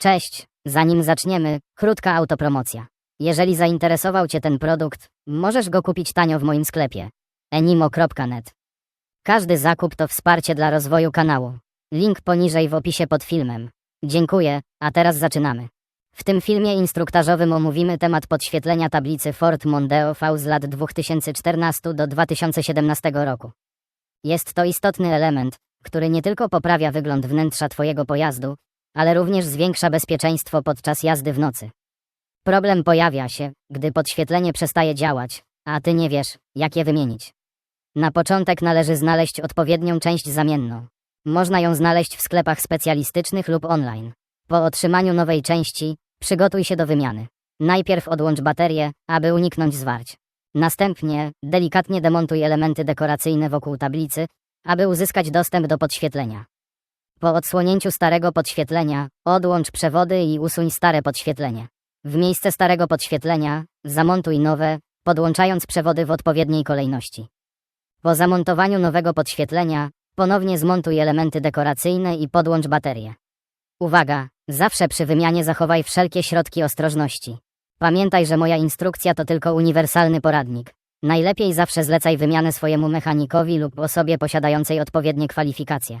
Cześć, zanim zaczniemy, krótka autopromocja. Jeżeli zainteresował Cię ten produkt, możesz go kupić tanio w moim sklepie enimo.net. Każdy zakup to wsparcie dla rozwoju kanału. Link poniżej w opisie pod filmem. Dziękuję, a teraz zaczynamy. W tym filmie instruktażowym omówimy temat podświetlenia tablicy Ford Mondeo V z lat 2014 do 2017 roku. Jest to istotny element, który nie tylko poprawia wygląd wnętrza Twojego pojazdu, ale również zwiększa bezpieczeństwo podczas jazdy w nocy. Problem pojawia się, gdy podświetlenie przestaje działać, a Ty nie wiesz, jak je wymienić. Na początek należy znaleźć odpowiednią część zamienną. Można ją znaleźć w sklepach specjalistycznych lub online. Po otrzymaniu nowej części, przygotuj się do wymiany. Najpierw odłącz baterię, aby uniknąć zwarć. Następnie delikatnie demontuj elementy dekoracyjne wokół tablicy, aby uzyskać dostęp do podświetlenia. Po odsłonięciu starego podświetlenia, odłącz przewody i usuń stare podświetlenie. W miejsce starego podświetlenia zamontuj nowe, podłączając przewody w odpowiedniej kolejności. Po zamontowaniu nowego podświetlenia, ponownie zmontuj elementy dekoracyjne i podłącz baterię. Uwaga, zawsze przy wymianie zachowaj wszelkie środki ostrożności. Pamiętaj, że moja instrukcja to tylko uniwersalny poradnik. Najlepiej zawsze zlecaj wymianę swojemu mechanikowi lub osobie posiadającej odpowiednie kwalifikacje.